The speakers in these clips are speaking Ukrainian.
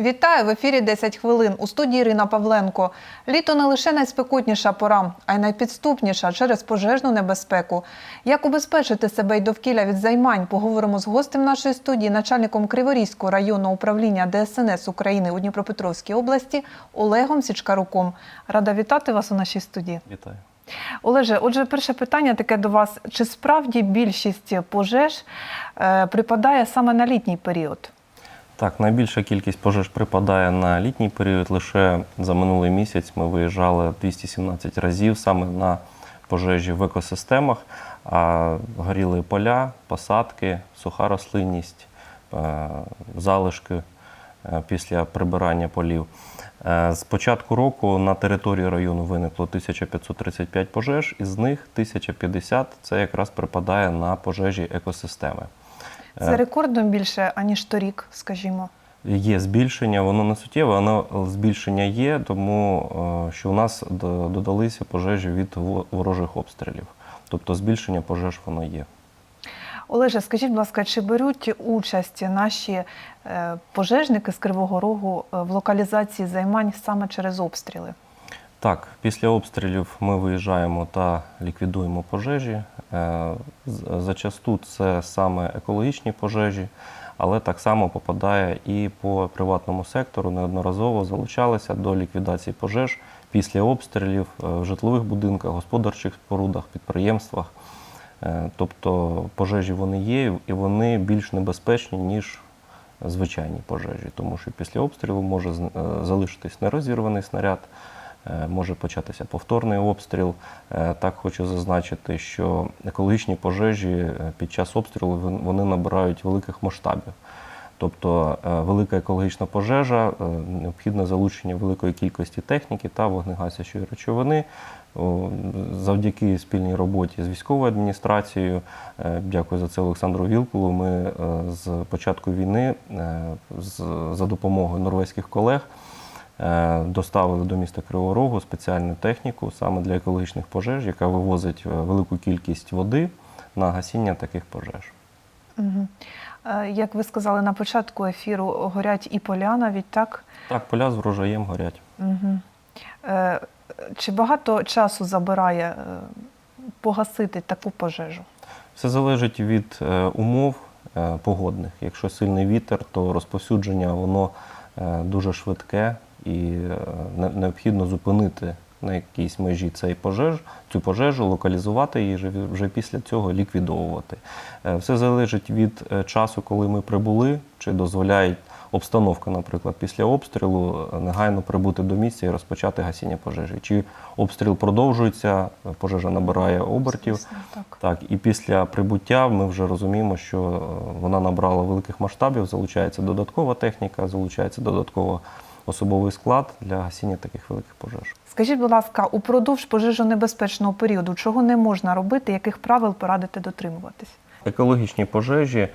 Вітаю в ефірі 10 хвилин. У студії Ірина Павленко. Літо не лише найспекотніша пора, а й найпідступніша через пожежну небезпеку. Як убезпечити себе й довкілля від займань? Поговоримо з гостем нашої студії, начальником Криворізького районного управління ДСНС України у Дніпропетровській області Олегом Січкаруком. Рада вітати вас у нашій студії. Вітаю. Олеже, отже, перше питання таке до вас: чи справді більшість пожеж е, припадає саме на літній період? Так, найбільша кількість пожеж припадає на літній період. Лише за минулий місяць ми виїжджали 217 разів саме на пожежі в екосистемах, а горіли поля, посадки, суха рослинність, е, залишки е, після прибирання полів. Е, З початку року на території району виникло 1535 пожеж, із них 1050 це якраз припадає на пожежі екосистеми. Це рекордно більше, аніж торік, скажімо. Є збільшення, воно не суттєве, але збільшення є, тому е, що у нас додалися пожежі від ворожих обстрілів. Тобто збільшення пожеж воно є. Олеже, скажіть, будь ласка, чи беруть участь наші е, пожежники з Кривого Рогу е, в локалізації займань саме через обстріли? Так, після обстрілів ми виїжджаємо та ліквідуємо пожежі. Е, Зачасту це саме екологічні пожежі, але так само попадає і по приватному сектору. Неодноразово залучалися до ліквідації пожеж після обстрілів е, в житлових будинках, господарчих спорудах, підприємствах. Е, Тобто пожежі вони є і вони більш небезпечні, ніж звичайні пожежі, тому що після обстрілу може залишитись нерозірваний снаряд, може початися повторний обстріл. Е, Так хочу зазначити, що екологічні пожежі е, під час обстрілу вони набирають великих масштабів. Тобто е, велика екологічна пожежа, е, необхідне залучення великої кількості техніки та вогнегасячої речовини. Завдяки спільній роботі з військовою адміністрацією, е, дякую за це Олександру Вілкулу. Ми е, з початку війни е, за допомогою норвезьких колег е, доставили до міста Кривого Рогу спеціальну техніку саме для екологічних пожеж, яка вивозить е, велику кількість води на гасіння таких пожеж. Угу. Як ви сказали на початку ефіру, горять і поля навіть так. Так, поля з врожаєм горять. Угу. Чи багато часу забирає е, погасити таку пожежу? Все залежить від е, умов е, погодних. Якщо сильний вітер, то розповсюдження воно е, дуже швидке і е, необхідно зупинити на якійсь межі цей пожеж, цю пожежу, локалізувати її вже- вже після цього ліквідовувати. Е, Все залежить від е, часу, коли ми прибули, чи дозволяє обстановка, наприклад, після обстрілу негайно прибути до місця і розпочати гасіння пожежі. Чи обстріл продовжується, пожежа набирає обертів. Звісно, Так. Так, і після прибуття ми вже розуміємо, що вона набрала великих масштабів, залучається додаткова техніка, залучається додатково особовий склад для гасіння таких великих пожеж. Скажіть, будь ласка, упродовж пожежонебезпечного періоду чого не можна робити, яких правил порадити дотримуватись? Екологічні пожежі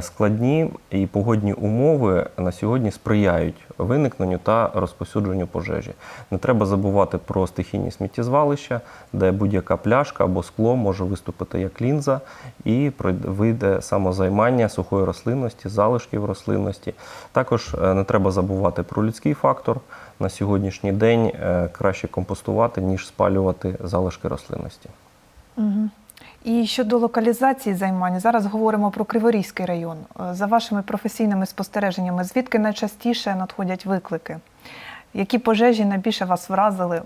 складні і погодні умови на сьогодні сприяють виникненню та розповсюдженню пожежі. Не треба забувати про стихійні сміттєзвалища, де будь-яка пляшка або скло може виступити як лінза і вийде самозаймання сухої рослинності, залишків рослинності. Також е, не треба забувати про людський фактор. На сьогоднішній день е, краще компостувати, ніж спалювати залишки рослинності. Угу. І щодо локалізації займань, зараз говоримо про Криворізький район. Е, За вашими професійними спостереженнями, звідки найчастіше надходять виклики? Які пожежі найбільше вас вразили?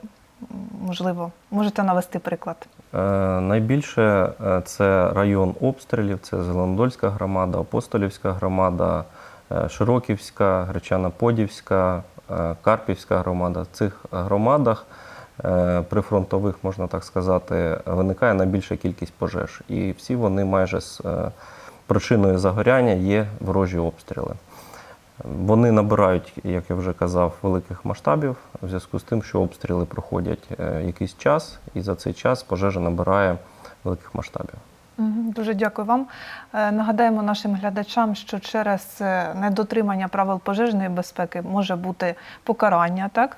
Можливо, можете навести приклад. Е, Найбільше е, це район обстрілів, це Зеленодольська громада, Апостолівська громада, е, Широківська, Гречана-Подівська, е, Карпівська громада. В цих громадах прифронтових, можна так сказати, виникає найбільша кількість пожеж. І всі вони майже з е, причиною загоряння є ворожі обстріли. Вони набирають, як я вже казав, великих масштабів в зв'язку з тим, що обстріли проходять е, якийсь час, і за цей час пожежа набирає великих масштабів. Дуже дякую вам. Е, Нагадаємо нашим глядачам, що через е, недотримання правил пожежної безпеки може бути покарання, так?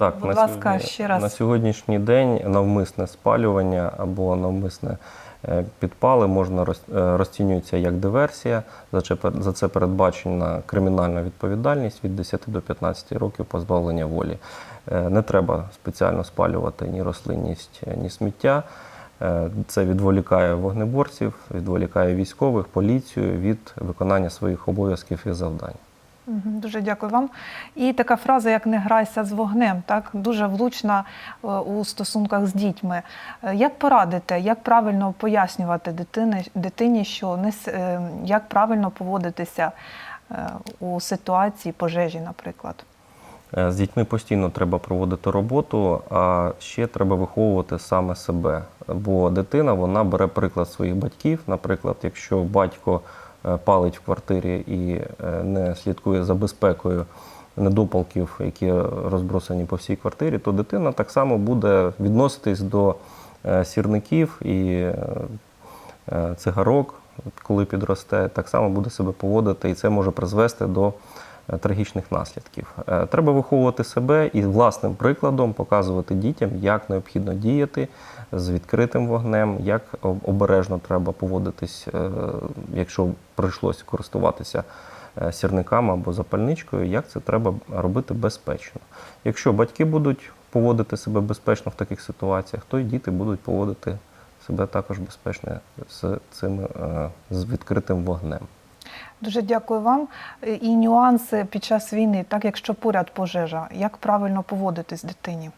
Так, Будь на, ласка, сьогодні- ще раз. на сьогоднішній день навмисне спалювання або навмисне е, підпали можна роз- е, розцінюється як диверсія. За це, за це передбачена кримінальна відповідальність від 10 до 15 років позбавлення волі. Е, Не треба спеціально спалювати ні рослинність, ні сміття. Це відволікає вогнеборців, відволікає військових, поліцію від виконання своїх обов'язків і завдань. Дуже дякую вам. І така фраза, як не грайся з вогнем, так дуже влучна е, у стосунках з дітьми. Е, Як порадити, як правильно пояснювати дитини, дитині, що не е, як правильно поводитися у ситуації пожежі, наприклад? З дітьми постійно треба проводити роботу, а ще треба виховувати саме себе. Бо дитина вона бере приклад своїх батьків. Наприклад, якщо батько палить в квартирі і е, не слідкує за безпекою недопалків, які розбросані по всій квартирі, то дитина так само буде відноситись до е, сірників і е, е, цигарок, коли підросте, так само буде себе поводити, і це може призвести до е, трагічних наслідків. Е, Треба виховувати себе і власним прикладом показувати дітям, як необхідно діяти з відкритим вогнем, як обережно треба поводитись, е, якщо прийшлося користуватися е, сірниками або запальничкою, як це треба робити безпечно. Якщо батьки будуть поводити себе безпечно в таких ситуаціях, то й діти будуть поводити себе також безпечно з цим е, з відкритим вогнем. Дуже дякую вам. Е, І нюанси під час війни, так якщо поряд пожежа, як правильно поводитись дитині?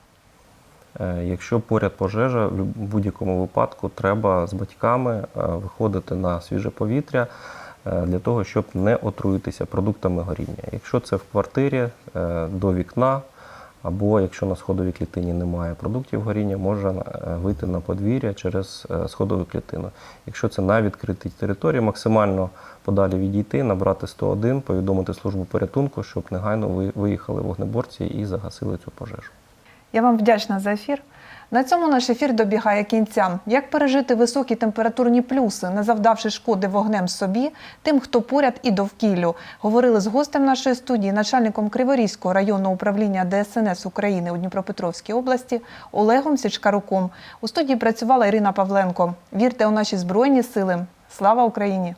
Е, Якщо поряд пожежа, в будь-якому випадку треба з батьками е, виходити на свіже повітря для того, щоб не отруїтися продуктами горіння. Якщо це в квартирі до вікна, або якщо на сходовій клітині немає продуктів горіння, можна е, вийти на подвір'я через е, сходову клітину. Якщо це на відкритій території, максимально подалі відійти, набрати 101, повідомити службу порятунку, щоб негайно ви- виїхали вогнеборці і загасили цю пожежу. Я вам вдячна за ефір. На цьому наш ефір добігає кінця. Як пережити високі температурні плюси, не завдавши шкоди вогнем собі, тим, хто поряд і довкіллю, говорили з гостем нашої студії, начальником Криворізького районного управління ДСНС України у Дніпропетровській області Олегом Січкаруком. У студії працювала Ірина Павленко. Вірте у наші збройні сили. Слава Україні!